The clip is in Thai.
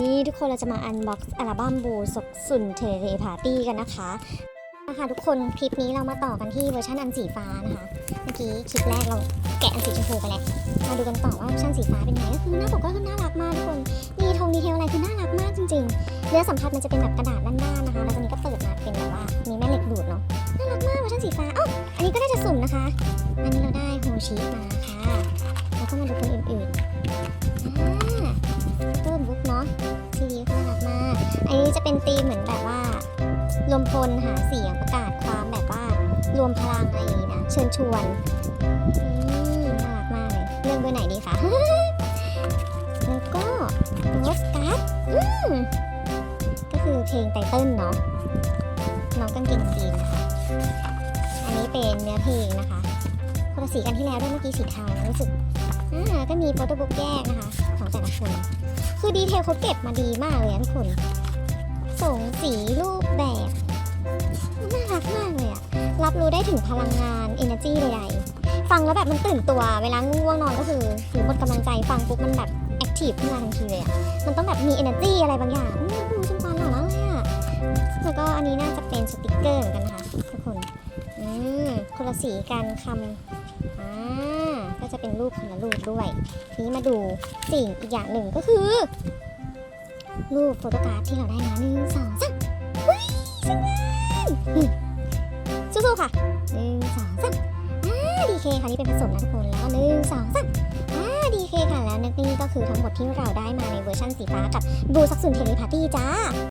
นี่ทุกคนเราจะมาอันบ็อกซ์อัลบั้มบูสกสุนเทเลพาร์ตี้กันนะคะนะคะทุกคนคลิปนี้เรามาต่อกันที่เวอร์ชันอันสีฟ้านะคะ เมื่อกี้คลิปแรกเราแกะอันสีชมพูไปแล้ว มาดูกันต่อว่าเวอร์ชันสีฟ้าเป็นไงก็คือหน้าปกก็คือน่ารักมากทุกคนมีธงดีเทลอะไรคือน่ารักมากจริงๆเนื้อสัมผัสมันจะเป็นแบบกระดาษด้านๆนะคะแล้วตรงนี้ก็เปิดมาเป็นแบบว่ามีแม่เหล็กดูดเนาะน่ารักมากเวอร์ชันสีฟ้าอ้าอันนี้ก็น่าจะสุ่มนะคะ อันนี้เราได้โฮชิมาค่ะ เป็นธีมเหมือนแบบว่ารวมพลหาเสียงประกาศความแบบว่ารวมพลังอะไรอย่างนี้นะ เชิญชวนน่ารักมากเลยเรื่องเบอร์ไหนดีคะ แล้วก็โพสการ์ดก็คือเพลงไตเติ้ลเนาะน้องกางเกงยีนนะคะ อันนี้เป็นเนื้อเพลงนะคะคนละสีกันที่แล้วด้วยเมื่อกี้สีเทารู้สึกก็มีโฟโต้บุ๊กแยกนะคะ ของแต่ละคน คือดีเทลเขาเก็บมาดีมากเลยทุกคน งสีรูปแบบน่ารักมากเลยอะรับรู้ได้ถึงพลังงาน energy ใดๆฟังแล้วแบบมันตื่นตัวเวลาง่วงนอนก็คือหรือหมดกำลังใจฟังปุ๊บมันแบบ active ขึ้นมาทันทีเลยอะมันต้องแบบมี energy อะไรบางอย่างอู้หูชมพานหล่อมากเลยอะแล้วก็อันนี้น่าจะเป็นสติกเกอร์เหมือนกันนะคะทุกคนอืมคนละสีกันคำอ่าก็จะเป็นรูปคนละรูปด้วยทีนี้มาดูสิ่งอีกอย่างหนึ่งก็คือ รูปโฟโต้การ์ดที่เราได้มาหนึ่งสองสามเฮ้ยสวยอืมสู้ๆค่ะหนึ่งสองสามอ่าดีเคค่ะนี่เป็นผสมนะทุกคนแล้วก็หนึ่งสองสามอ่าดีเคค่ะแล้วนี่ก็คือทั้งหมดที่เราได้มาในเวอร์ชันสีฟ้ากับบูซักซุนเทเลพาร์ตี้จ้า